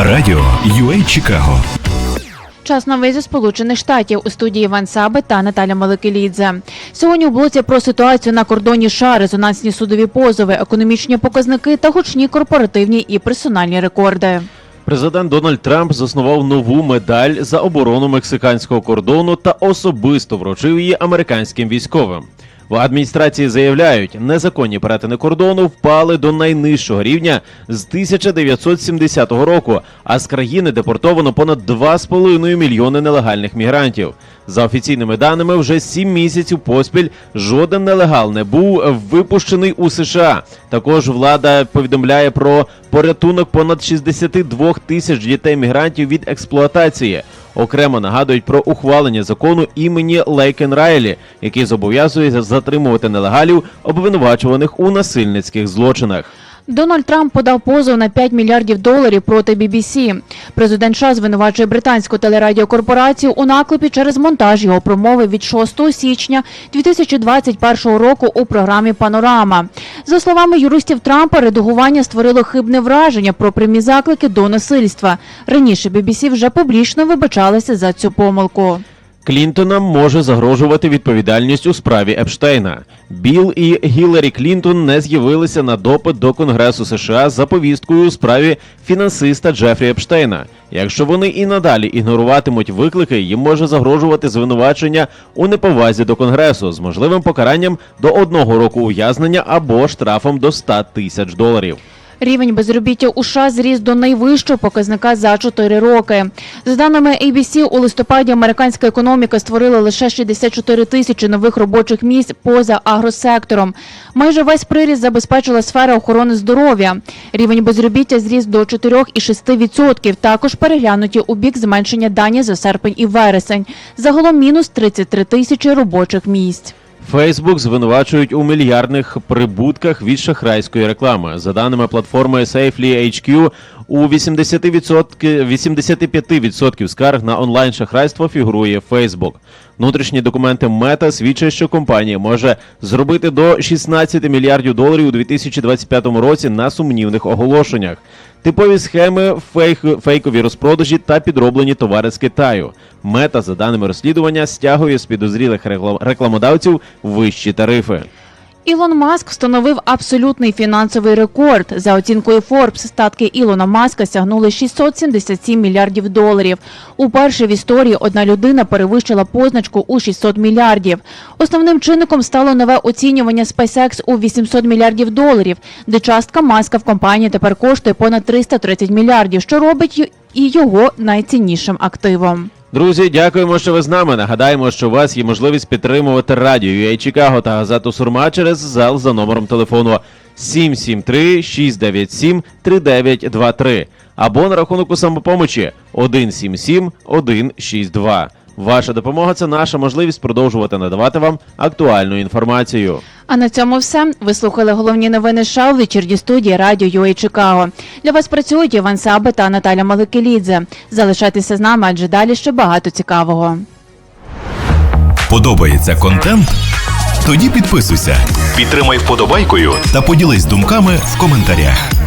Радіо UA Чикаго. Час новий зі Сполучених Штатів у студії Іван Саби та Наталя Маликелідзе. Сьогодні у блоці про ситуацію на кордоні США, резонансні судові позови, економічні показники та гучні корпоративні і персональні рекорди. Президент Дональд Трамп заснував нову медаль за оборону мексиканського кордону та особисто вручив її американським військовим. В адміністрації заявляють, незаконні перетини кордону впали до найнижчого рівня з 1970 року, а з країни депортовано понад 2,5 мільйони нелегальних мігрантів. За офіційними даними, вже 7 місяців поспіль жоден нелегал не був випущений у США. Також влада повідомляє про порятунок понад 62 тисяч дітей мігрантів від експлуатації. Окремо нагадують про ухвалення закону імені Лейкен Райлі, який зобов'язує затримувати нелегалів, обвинувачуваних у насильницьких злочинах. Дональд Трамп подав позов на 5 мільярдів доларів проти BBC. Президент США звинувачує британську телерадіокорпорацію у наклепі через монтаж його промови від 6 січня 2021 року у програмі Панорама. За словами юристів Трампа, редагування створило хибне враження про прямі заклики до насильства. Раніше BBC вже публічно вибачалася за цю помилку. Клінтонам може загрожувати відповідальність у справі Епштейна. Білл і Гіларі Клінтон не з'явилися на допит до Конгресу США за повісткою у справі фінансиста Джефрі Епштейна. Якщо вони і надалі ігноруватимуть виклики, їм може загрожувати звинувачення у неповазі до Конгресу з можливим покаранням до одного року ув'язнення або штрафом до 100 тисяч доларів. Рівень безробіття у США зріс до найвищого показника за 4 роки. За даними ABC, у листопаді американська економіка створила лише 64 тисячі нових робочих місць поза агросектором. Майже весь приріст забезпечила сфера охорони здоров'я. Рівень безробіття зріс до 4,6%. Також переглянуті у бік зменшення дані за серпень і вересень. Загалом мінус 33 тисячі робочих місць. Фейсбук звинувачують у мільярдних прибутках від шахрайської реклами. За даними платформи Safely HQ, у 80%, 85% скарг на онлайн шахрайство фігурує Фейсбук. Внутрішні документи Мета свідчать, що компанія може зробити до 16 мільярдів доларів у 2025 році на сумнівних оголошеннях. Типові схеми, фейк, фейкові розпродажі та підроблені товари з Китаю. Мета, за даними розслідування, стягує з підозрілих рекла- рекламодавців вищі тарифи. Ілон Маск встановив абсолютний фінансовий рекорд. За оцінкою Forbes, статки Ілона Маска сягнули 677 мільярдів доларів. Уперше в історії одна людина перевищила позначку у 600 мільярдів. Основним чинником стало нове оцінювання SpaceX у 800 мільярдів доларів, де частка Маска в компанії тепер коштує понад 330 мільярдів, що робить і його найціннішим активом. Друзі, дякуємо, що ви з нами. Нагадаємо, що у вас є можливість підтримувати радіо UA Чикаго та газету Сурма через зал за номером телефону 773 697 3923 або на рахунок у самопомочі 177 162. Ваша допомога це наша можливість продовжувати надавати вам актуальну інформацію. А на цьому все. Ви слухали головні новини США у вечірній студії Радіо UA Чикаго. Для вас працюють Іван Саби та Наталя Маликелідзе. Залишайтеся з нами, адже далі ще багато цікавого. Подобається контент? Тоді підписуйся, підтримай вподобайкою та поділись думками в коментарях.